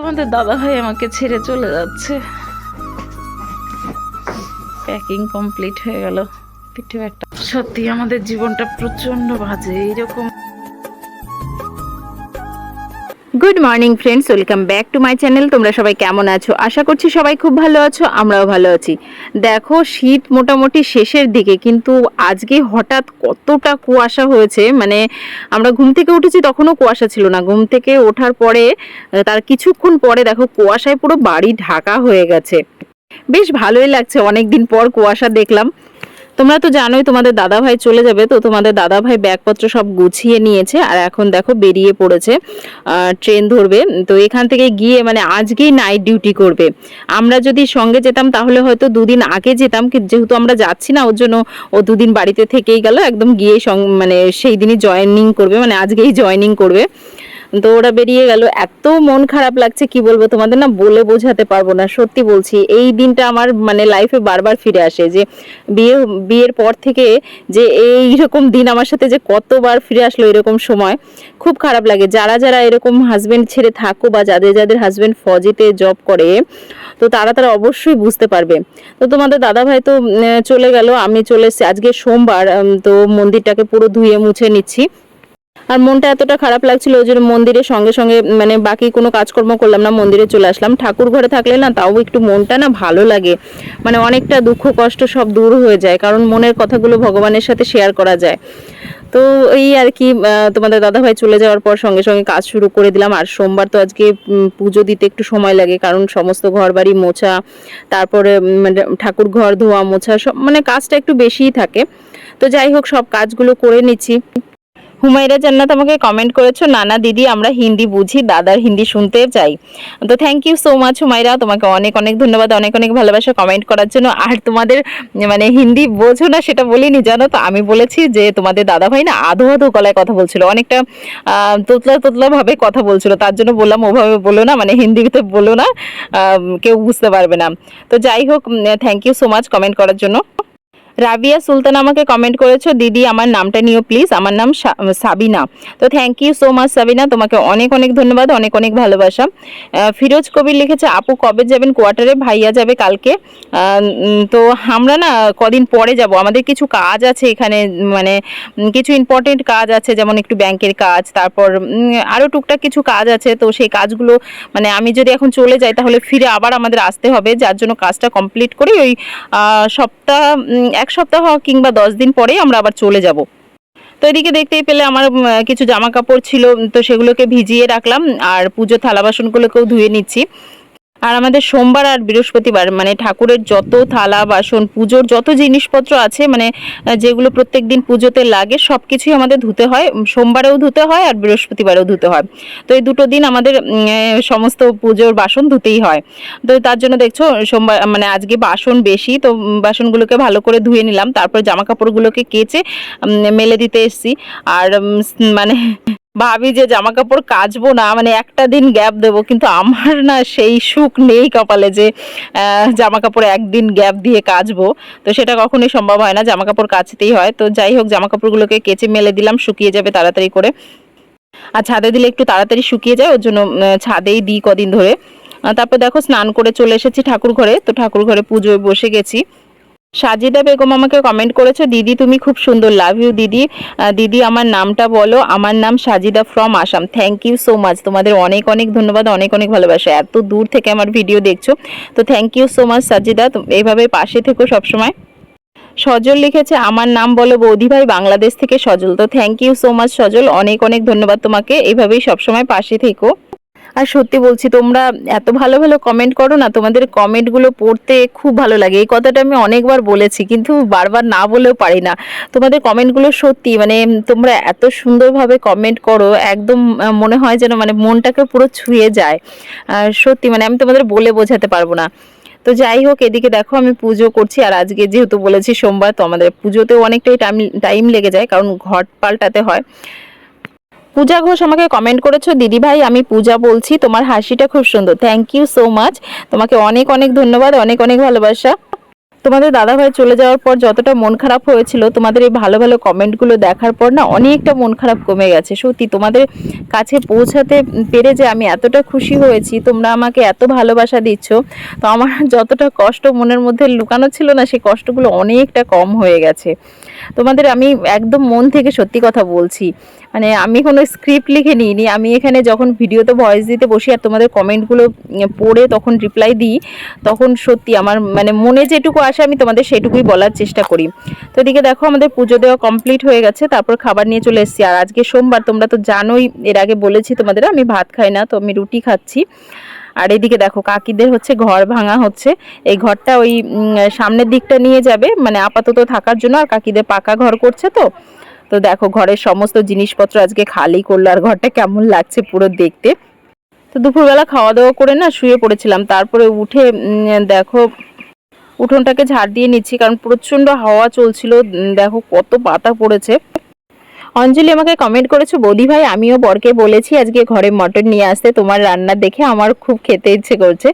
তোমাদের দাদা ভাই আমাকে ছেড়ে চলে যাচ্ছে। প্যাকিং কমপ্লিট হয়ে গেল। পিঠে একটা সত্যি আমাদের জীবনটা প্রচণ্ড বাজে, এইরকম good morning friends welcome back to my channel তোমরা সবাই কেমন আছো? আশা করছি সবাই খুব ভালো আছো, আমরাও ভালো আছি। দেখো, শীত মোটামুটি শেষের দিকে, কিন্তু আজকে হঠাৎ কতটা কুয়াশা হয়েছে মানে আমরা ঘুম থেকে উঠেছি তখনও কুয়াশা ছিল না। ঘুম থেকে ওঠার পরে তার কিছুক্ষণ পরে দেখো, কুয়াশায় পুরো বাড়ি ঢাকা হয়ে গেছে। বেশ ভালোই লাগছে। অনেক দিন পর কুয়াশা দেখলাম। তোমরা তো জানোই তোমাদের দাদা ভাই চলে যাবে, তো তোমাদের দাদা ভাই ব্যাগপত্র সব গুছিয়ে নিয়েছে আর এখন দেখো বেরিয়ে পড়েছে ট্রেন ধরবে। তো এখান থেকে গিয়ে মানে আজকেই নাইট ডিউটি করবে। আমরা যদি সঙ্গে যেতাম তাহলে হয়তো দুদিন আগে যেতাম যেহেতু আমরা যাচ্ছি না, ওর জন্য ও দুদিন বাড়িতে থেকেই গেল, একদম গিয়েই সং- মানে সেই দিনই জয়েনিং করবে মানে আজকেই জয়েনিং করবে। তো ওরা বেরিয়ে গেল। এত মন খারাপ লাগছে, কি বলব তোমাদের না বলে বোঝাতে পারব না, সত্যি বলছি। এই দিনটা আমার মানে লাইফে বারবার ফিরে আসে যে বিয়ে, বিয়ের পর থেকে যে এই রকম দিন আমার সাথে যে কতবার ফিরে আসলো এরকম সময়, খুব খারাপ লাগে। যারা যারা এরকম হাজবেন্ড ছেড়ে থাকো বা যাদের যাদের হাজবেন্ড ফজিতে জব করে, তো তারা তারা অবশ্যই বুঝতে পারবে। তো তোমাদের দাদা ভাই তো চলে গেল, আমি চলে এসেছি। আজকে সোমবার তো মন্দিরটাকে পুরো ধুয়ে মুছে নিচ্ছি। আর মনটা এতটা খারাপ লাগছিল ওই জন্য মন্দিরের সঙ্গে সঙ্গে মানে বাকি কোনো কাজকর্ম করলাম না, মন্দিরে চলে আসলাম। ঠাকুর ঘরে থাকলে না তাও একটু মনটা না ভালো লাগে। মানে অনেকটা দুঃখ, কষ্ট সব দূর হয়ে যায়, কারণ মনের কথাগুলো ভগবানের সাথে শেয়ার করা যায়। তো এই আর কি তোমাদের দাদাভাই চলে যাওয়ার পর সঙ্গে সঙ্গে কাজ শুরু করে দিলাম। আর সোমবার তো আজকে পুজো দিতে একটু সময় লাগে, কারণ সমস্ত ঘর বাড়ি মোছা, তারপরে মানে ঠাকুর ঘর ধোয়া মোছা, সব মানে কাজটা একটু বেশিই থাকে। তো যাই হোক, সব কাজগুলো করে নিচ্ছি। হুমায়রা জান্নাত আমাকে কমেন্ট করেছ, নানা দিদি, আমরা হিন্দি বুঝি, দাদার হিন্দি শুনতে চাই। তো thank you so much Humaira, তোমাকে অনেক অনেক ধন্যবাদ, অনেক অনেক ভালোবাসা কমেন্ট করার জন্য। আর তোমাদের মানে হিন্দি বোঝো না, সেটা বলিনি, জানো তো? আমি বলেছি যে তোমাদের দাদা ভাই না আধো আধো গলায় কথা বলছিল, অনেকটা তোতলা তোতলা ভাবে কথা বলছিল, তার জন্য বললাম, ওভাবে বলো না মানে হিন্দিতে বলো না কেউ বুঝতে পারবে না। তো যাই হোক thank you so much comment করার জন্য। রাবিয়া সুলতান আমাকে কমেন্ট করেছ দিদি আমার নামটা নিও প্লিজ আমার নাম সাবিনা। তো thank you so much Sabina তোমাকে অনেক অনেক ধন্যবাদ অনেক অনেক ভালোবাসা। ফিরোজ কবির লিখেছে আপু কবে যাবেন? কোয়ার্টারে ভাইয়া যাবে কালকে? তো আমরা না কদিন পরে যাব। আমাদের কিছু কাজ আছে এখানে মানে কিছু ইম্পর্টেন্ট কাজ আছে যেমন একটু ব্যাংকের কাজ তারপর আরও টুকটাক কিছু কাজ আছে। তো সেই কাজগুলো মানে আমি যদি এখন চলে যাই তাহলে ফিরে আবার আমাদের আসতে হবে। যার জন্য কাজটা কমপ্লিট করে। ওই সপ্তাহ উম, এক সপ্তাহ কিংবা দশ দিন পরেই আমরা আবার চলে যাব। তো এদিকে দেখতেই পেলে আমার কিছু জামা কাপড় ছিল, তো সেগুলোকে ভিজিয়ে রাখলাম, আর পুজো থালা বাসনগুলোকেও ধুয়ে নিচ্ছি। আর আমাদের সোমবার আর বৃহস্পতিবার মানে ঠাকুরের যত থালা, বাসন, পুজোর যত জিনিসপত্র আছে মানে যেগুলো প্রত্যেক দিন পুজোতে লাগে সব কিছুই আমাদের ধুতে হয়। সোমবারেও ধুতে হয় আর বৃহস্পতিবারেও ধুতে হয়। তো এই দুটো দিন আমাদের সমস্ত পুজোর বাসন ধুতেই হয়। তো তার জন্য দেখছ, সোমবার মানে আজকে বাসন বেশি, তো বাসনগুলোকে ভালো করে ধুয়ে নিলাম। তারপর জামা কাপড়গুলোকে কেচে মেলে দিতে এসেছি। আর মানে ভাবি যে জামা কাপড় কাচবো না মানে একটা দিন গ্যাপ দেবো, কিন্তু আমার না সেই সুখ নেই কপালে যে জামা কাপড় একদিন গ্যাপ দিয়ে কাচবো। তো সেটা কখনোই সম্ভব হয় না জামা কাপড় কাচতেই হয়। তো যাই হোক জামা কাপড়গুলোকে কেচে মেলে দিলাম, শুকিয়ে যাবে তাড়াতাড়ি করে। আর ছাদে দিলে একটু তাড়াতাড়ি শুকিয়ে যায়, ওর জন্য ছাদেই দিই কদিন ধরে। তারপর দেখো, স্নান করে চলে এসেছি ঠাকুর ঘরে তো ঠাকুর ঘরে পুজোয় বসে গেছি। সাজিদা বেগম আমাকে কমেন্ট করেছে, দিদি, তুমি খুব সুন্দর লাভ ইউ দিদি। দিদি, আমার নামটা বলো, আমার নাম Sajida from Assam thank you so much তোমাদের অনেক অনেক ধন্যবাদ, অনেক অনেক ভালোবাসা। এত দূর থেকে আমার ভিডিও দেখছ। তো thank you so much Sajida. তো এইভাবে পাশে থেকো সবসময়। সজল লিখেছে, আমার নাম বলো বৌদি ভাই, বাংলাদেশ থেকে সজল। তো thank you so much Sajal. অনেক অনেক ধন্যবাদ তোমাকে। এইভাবেই সবসময় পাশে থেকো। আর সত্যি বলছি, তোমরা এত ভালো ভালো কমেন্ট করো না, তোমাদের কমেন্টগুলো পড়তে খুব ভালো লাগে। এই কথাটা আমি অনেকবার বলেছি, কিন্তু বারবার না বলেও পারি না। তোমাদের কমেন্টগুলো সত্যি মানে তোমরা এত সুন্দরভাবে কমেন্ট করো, একদম মনে হয় যেন মানে মনটাকে পুরো ছুঁয়ে যায়। সত্যি মানে আমি তোমাদের বলে বোঝাতে পারব না। তো যাই হোক, এদিকে দেখো আমি পুজো করছি, আর আজকে যেহেতু বলেছি সোমবার, তো আমাদের পুজোতেও অনেকটাই টাইম টাইম লেগে যায়, কারণ ঘট পাল্টাতে হয়। পূজা ঘোষ আমাকে কমেন্ট করেছ, দিদি ভাই, আমি পূজা বলছি, তোমার হাসিটা খুব সুন্দর। থ্যাংক ইউ সো মাচ তোমাকে অনেক অনেক ধন্যবাদ, অনেক অনেক ভালোবাসা। তোমাদের দাদাভাই চলে যাওয়ার পর যতটা মন খারাপ হয়েছিল, তোমাদের এই ভালো ভালো কমেন্টগুলো দেখার পর না অনেকটা মন খারাপ কমে গেছে। সত্যি তোমাদের কাছে পৌঁছাতে পেরে যে আমি এতটা খুশি হয়েছি, তোমরা আমাকে এত ভালোবাসা দিচ্ছ, তো আমার যতটা কষ্ট মনের মধ্যে লুকানো ছিল না, সেই কষ্টগুলো অনেকটা কম হয়ে গেছে। তোমাদের আমি একদম মন থেকে সত্যি কথা বলছি। মানে আমি কোনো স্ক্রিপ্ট লিখে নিইনি, আমি এখানে যখন ভিডিওতে ভয়েস দিতে বসি আর তোমাদের কমেন্টগুলো পড়ে তখন রিপ্লাই দিই, তখন সত্যি আমার মানে মনে যেটুকু আসে, আমি তোমাদের সেটুকুই বলার চেষ্টা করি। তো এদিকে দেখো, আমাদের পুজো দেওয়া কমপ্লিট হয়ে গেছে, তারপর খাবার নিয়ে চলে এসেছি। আর আজকে সোমবার, তোমরা তো জানোই, এর আগে বলেছি তোমাদের, আমি ভাত খাই না, তো আমি রুটি খাচ্ছি। আর এদিকে দেখো, কাকিদের হচ্ছে ঘর ভাঙা হচ্ছে। এই ঘরটা ওই সামনের দিকটা নিয়ে যাবে মানে আপাতত থাকার জন্য, আর কাকিদের পাকা ঘর করছে তো। তো দেখো, ঘরের সমস্ত জিনিসপত্র আজকে খালি করল, আর ঘরটা কেমন লাগছে পুরো দেখতে। তো দুপুরবেলা খাওয়া দাওয়া করে না, শুয়ে পড়েছিলাম। তারপরে উঠে দেখো উঠোনটাকে ঝাড় দিয়ে নিচ্ছি কারণ প্রচণ্ড হাওয়া চলছিল। দেখো কত পাতা পড়েছে। অঞ্জলি আমাকে কমেন্ট করেছ, বৌদি ভাই, আমিও বরকে বলেছি আজকে ঘরে মটন নিয়ে আসতে, তোমার রান্না দেখে আমার খুব খেতে ইচ্ছে করছে।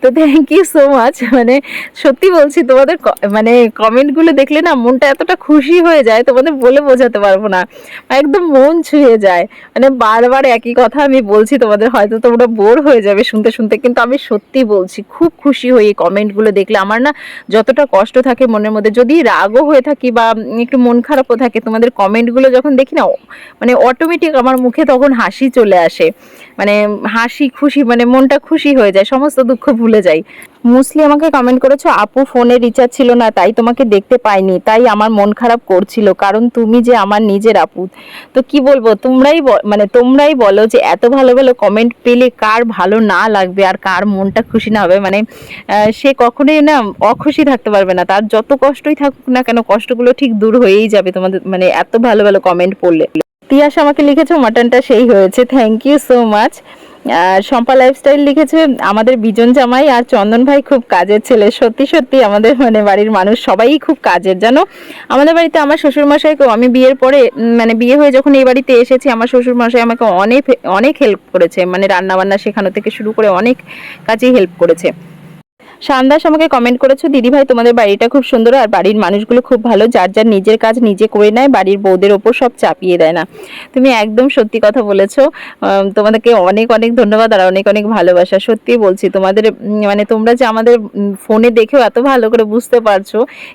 তো থ্যাংক ইউ সো মাচ মানে সত্যি বলছি, তোমাদের মানে কমেন্টগুলো দেখলে না মনটা এতটা খুশি হয়ে যায়, তোমাদের বলে বোঝাতে পারব না। একদম মন ছুঁয়ে যায়। মানে বারবার একই কথা আমি বলছি, তোমাদের হয়তো তোমরা বোর হয়ে যাবে শুনতে শুনতে, কিন্তু আমি সত্যি বলছি, খুব খুশি হই এই কমেন্টগুলো দেখলে আমার না যতটা কষ্ট থাকে মনের মধ্যে, যদি রাগও হয়ে থাকি বা একটু মন খারাপও থাকে, তোমাদের কমেন্টগুলো যখন দেখি না মানে অটোমেটিক আমার মুখে তখন হাসি চলে আসে। মানে হাসি, খুশি মানে মনটা খুশি হয়ে যায়, সমস্ত দুঃখ ভুলে যাই। মুসলি আমাকে কমেন্ট করেছ, আপু ফোনে রিচার্জ ছিল না, তাই তোমাকে দেখতে পাইনি, তাই আমার মন খারাপ করছিল, কারণ তুমি যে আমার নিজের আপু। তো কি বলব, তোমরাই মানে তোমরাই বলো যে এত ভালো ভালো কমেন্ট পেলে কার ভালো না লাগবে আর কার মনটা খুশি না হবে। মানে সে কখনোই না অখুশি থাকতে পারবে না, তার যত কষ্টই থাকুক না কেন, কষ্টগুলো ঠিক দূর হয়েই যাবে তোমাদের মানে এত ভালো ভালো কমেন্ট পড়লে। তিয়াস আমাকে লিখেছো, মাটনটা সেই হয়েছে। Thank you so much Shampa lifestyle লিখেছে, আমাদের বিজন জামাই আর চন্দন ভাই খুব কাজের ছেলে। সত্যি সত্যি আমাদের মানে বাড়ির মানুষ সবাই খুব কাজের, জানো? আমাদের বাড়িতে আমার শ্বশুর মশাইকেও আমি বিয়ের পরে মানে বিয়ে হয়ে যখন এই বাড়িতে এসেছি, আমার শ্বশুর মশাই আমাকে অনেক অনেক হেল্প করেছে। মানে রান্নাবান্না শেখানো থেকে শুরু করে অনেক কাজেই হেল্প করেছে। শানদাস আমাকে কমেন্ট করেছ দিদি ভাই তোমাদের বাড়িটা খুব সুন্দর আর বাড়ির মানুষগুলো খুব ভালো, যার যার নিজের কাজ নিজে করে নেয়, বাড়ির বউদের ওপর সব চাপিয়ে দেয় না। তুমি একদম সত্যি কথা বলেছ। তোমাদেরকে অনেক অনেক ধন্যবাদ আর অনেক অনেক ভালোবাসা। সত্যি বলছি, তোমাদের মানে তোমরা যে আমাদের ফোনে দেখেও এত ভালো করে বুঝতে পারছ,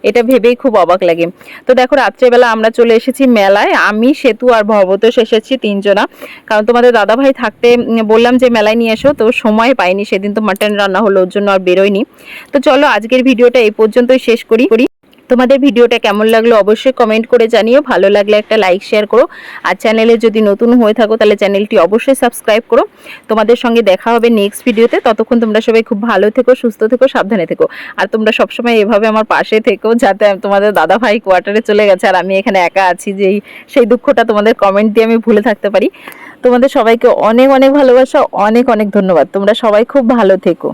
এটা ভেবেই খুব অবাক লাগে। তো দেখো, রাত্রেবেলা আমরা চলে এসেছি মেলায়। আমি, সেতু আর ভবতোষ এসেছি তিনজনা। কারণ তোমাদের দাদা ভাই থাকতে বললাম যে মেলায় নিয়ে এসো, তো সময় পাইনি, সেদিন তো মাটন রান্না হলো, ওর জন্য আর বেরোয়নি। তো চলো আজকের ভিডিওটা এই পর্যন্তই শেষ করি। করি। তোমাদের ভিডিওটা কেমন লাগল অবশ্যই কমেন্ট করে জানিও। ভালো লাগলে একটা লাইক শেয়ার করো। আর চ্যানেলে যদি নতুন হয়ে থাকো, তাহলে চ্যানেলটি অবশ্যই সাবস্ক্রাইব করো। তোমাদের সঙ্গে দেখা হবে নেক্সট ভিডিওতে ততক্ষণ তোমরা সবাই খুব ভালো থেকো, সুস্থ থেকো, সাবধানে থেকো। আর তোমরা সবসময় এভাবে আমার পাশে থেকো, যাতে তোমাদের দাদা ভাই কোয়ার্টারে চলে গেছে। আর আমি এখানে একা আছি, যেই সেই দুঃখটা তোমাদের কমেন্ট দিয়ে আমি ভুলে থাকতে পারি। তোমাদের সবাইকে অনেক অনেক ভালোবাসা, অনেক অনেক ধন্যবাদ। তোমরা সবাই খুব ভালো থেকো।